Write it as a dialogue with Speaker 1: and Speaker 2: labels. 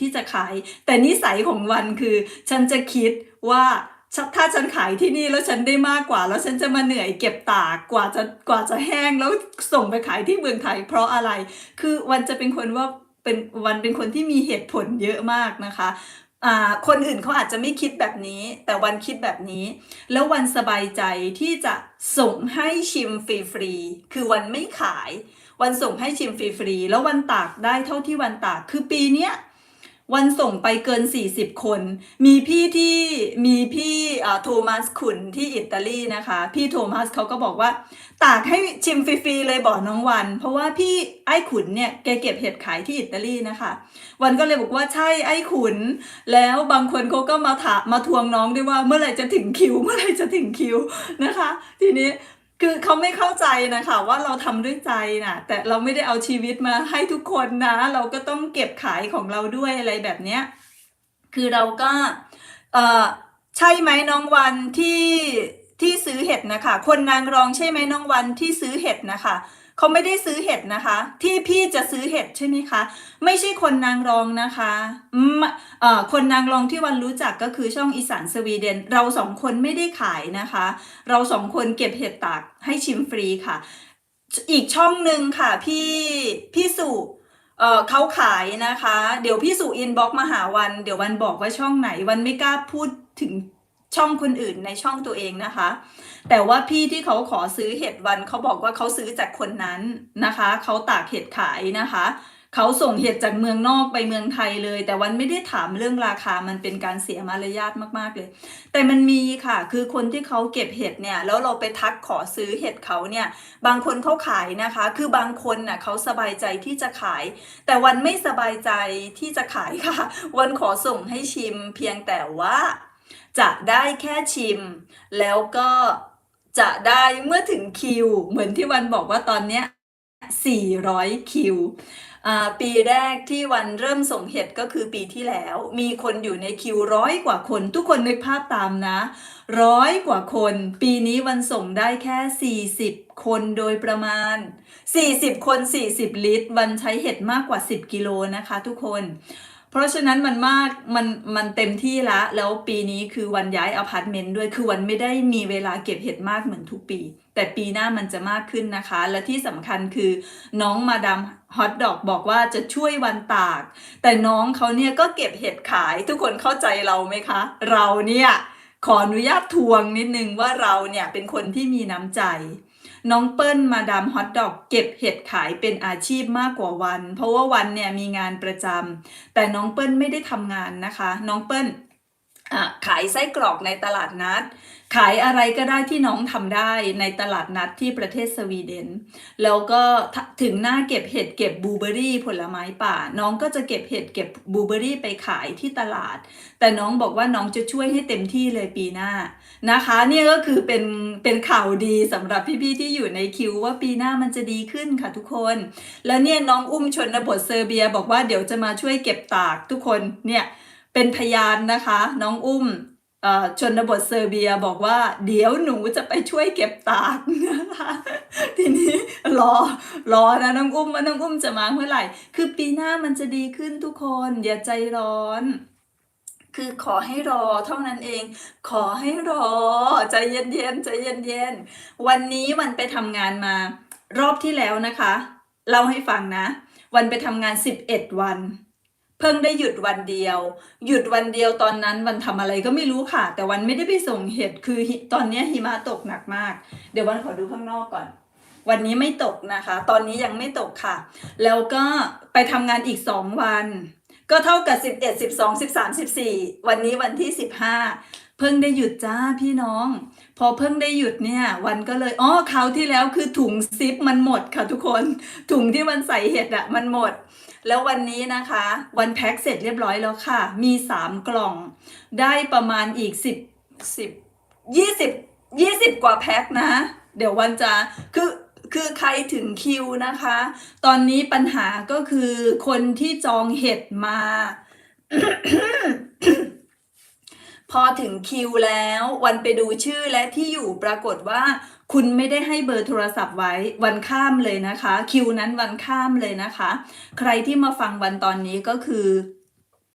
Speaker 1: ที่จะขาย แต่นิสัยของวันคือ ฉันจะคิดว่าถ้าฉันขายที่นี่แล้วฉันได้มากกว่า แล้วฉันจะมาเหนื่อยเก็บตากกว่าจะกว่าจะแห้งแล้วส่งไปขายที่เมืองไทยเพราะอะไร คือวันจะเป็นคนว่าเป็นวันเป็นคนที่มีเหตุผลเยอะมากนะคะอ่าคนอื่นเขาอาจจะไม่คิดแบบนี้ แต่วันคิดแบบนี้ แล้ววันสบายใจที่จะส่งให้ชิมฟรีๆคือวันไม่ขาย วันส่งให้ชิมฟรีๆแล้ววันตากได้เท่าที่วันตากคือปีเนี้ย วันส่งไปเกิน 40 คน มีพี่ที่มีพี่โทมัสขุนที่อิตาลีนะคะ พี่โทมัสเขาก็บอกว่า ตากให้ชิมฟรีๆเลยบอกน้องวัน เพราะว่าพี่ไอ้ขุนเนี่ยแกเก็บเห็ดขายที่อิตาลีนะคะ วันก็เลยบอกว่าใช่ไอ้ขุน แล้วบางคนเขาก็มาถามมาทวงน้องด้วยว่าเมื่อไหร่จะถึงคิว เมื่อไหร่จะถึงคิวนะคะ ทีนี้ คือเขาไม่เข้าใจนะคะว่าเราทำด้วยใจนะแต่เราไม่ได้เอาชีวิตมาให้ทุกคนนะ เราก็ต้องเก็บขายของเราด้วยอะไรแบบเนี้ยคือเราก็เออใช่ไหมน้องวันที่ที่ซื้อเห็ดนะคะ คนนางรองใช่ไหมน้องวันที่ซื้อเห็ดนะคะ เขาไม่ได้ซื้อเห็ดนะคะ ที่พี่จะซื้อเห็ดใช่ไหมคะ ไม่ใช่คนนางรองนะคะอืมเอ่อคนนางรองที่วันรู้จักก็คือช่องอีสานสวีเดน เราสองคนไม่ได้ขายนะคะ เราสองคนเก็บเห็ดตากให้ชิมฟรีค่ะ อีกช่องหนึ่งค่ะพี่พี่สุเออเขาขายนะคะ เดี๋ยวพี่สุอินบ็อกมาหาวัน เดี๋ยววันบอกว่าช่องไหนวันไม่กล้าพูดถึง ช่องคนอื่นในช่องตัวเองนะคะ แต่ว่าพี่ที่เขาขอซื้อเห็ดวันเขาบอกว่าเขาซื้อจากคนนั้นนะคะเขาตากเห็ดขายนะคะเขาส่งเห็ดจากเมืองนอกไปเมืองไทยเลย แต่วันไม่ได้ถามเรื่องราคามันเป็นการเสียมารยาทมากๆเลย แต่มันมีค่ะ คือคนที่เขาเก็บเห็ดเนี่ยแล้วเราไปทักขอซื้อเห็ดเขาเนี่ย บางคนเขาขายนะคะ คือบางคนน่ะเขาสบายใจที่จะขาย แต่วันไม่สบายใจที่จะขายค่ะ วันขอส่งให้ชิมเพียงแต่ว่า จะได้แค่ชิม แล้วก็จะได้เมื่อถึงคิว เหมือนที่วันบอกว่าตอนเนี้ย400 คิวอ่าปีแรกที่วันเริ่มส่งเห็ดก็คือปีที่แล้ว มีคนอยู่ในคิวร้อยกว่าคน ทุกคนนึกภาพตามนะร้อยกว่าคน ปีนี้วันส่งได้แค่ 40 คนโดยประมาณ 40 คน 40 ลิตร วันใช้เห็ดมากกว่า 10 กิโลนะคะทุกคน เพราะฉะนั้นมันมากมันมันเต็มที่ละ แล้วปีนี้คือวันย้ายอพาร์ตเมนต์ด้วยคือวันไม่ได้มีเวลาเก็บเห็ดมากเหมือนทุกปี แต่ปีหน้ามันจะมากขึ้นนะคะ และที่สำคัญคือน้องมาดามฮอตดอกบอกว่าจะช่วยวันตาก แต่น้องเขาเนี่ยก็เก็บเห็ดขายทุกคนเข้าใจเราไหมคะ เราเนี่ยขออนุญาตทวงนิดนึงว่าเราเนี่ยเป็นคนที่มีน้ำใจ น้องเปิ้ลมาดามฮอตดอกเก็บเห็ดขายเป็นอาชีพมากกว่าวัน เพราะว่าวันเนี่ยมีงานประจำแต่น้องเปิ้ลไม่ได้ทำงานนะคะ น้องเปิ้ล ขายไส้กรอกในตลาดนัด ขายอะไรก็ได้ที่น้องทำได้ในตลาดนัดที่ประเทศสวีเดน แล้วก็ถึงหน้าเก็บเห็ดเก็บบูเบอรี่ผลไม้ป่า น้องก็จะเก็บเห็ดเก็บบูเบอรี่ไปขายที่ตลาด แต่น้องบอกว่าน้องจะช่วยให้เต็มที่เลยปีหน้านะคะเนี่ยก็คือเป็นเป็นข่าวดีสำหรับพี่ๆที่อยู่ในคิวว่าปีหน้ามันจะดีขึ้นค่ะทุกคน แล้วเนี่ยน้องอุ้มชนบทเซอร์เบีย บอกว่าเดี๋ยวจะมาช่วยเก็บตากทุกคนเนี่ย เป็นพยานนะคะ น้องอุ้มชนบทเซอร์เบียบอกว่า เดี๋ยวหนูจะไปช่วยเก็บตากนะคะทีนี้รอรอนะน้องอุ้มว่าน้องอุ้มจะมาเมื่อไหร่ คือปีหน้ามันจะดีขึ้นทุกคน อย่าใจร้อน คือขอให้รอเท่านั้นเอง ขอให้รอ ใจเย็นๆใจเย็นๆวันนี้วันไปทำงานมา รอบที่แล้วนะคะ เล่าให้ฟังนะ วันไปทำงาน 11 วัน เพิ่งได้หยุดวันเดียว หยุดวันเดียวตอนนั้นวันทำอะไรก็ไม่รู้ค่ะ แต่วันไม่ได้ไปส่งเห็ดคือตอนนี้หิมะตกหนักมาก เดี๋ยววันขอดูข้างนอกก่อน วันนี้ไม่ตกนะคะ ตอนนี้ยังไม่ตกค่ะ แล้วก็ไปทำงานอีกสองวัน ก็เท่ากับ 11 12 13 14 วันนี้วันที่ 15 เพิ่งได้หยุดจ้าพี่น้อง พอเพิ่งได้หยุดเนี่ย วันก็เลยอ๋อคราวที่แล้วคือถุงซิปมันหมดค่ะทุกคน ถุงที่มันใส่เห็ดอะมันหมด แล้ววันนี้นะคะ วันแพ็คเสร็จเรียบร้อยแล้วค่ะ มี 3 กล่อง ได้ประมาณอีก 10 10 20 20 กว่าแพ็คนะ เดี๋ยววันจะคือคือใครถึงคิวนะคะ ตอนนี้ปัญหาก็คือคนที่จองเห็ดมา พอถึงคิวแล้ววันไปดูชื่อและที่อยู่ปรากฏว่า คุณไม่ได้ให้เบอร์โทรศัพท์ไว้วันข้ามเลยนะคะ คิวนั้นวันข้ามเลยนะคะ ใครที่มาฟังวันตอนนี้ก็คือ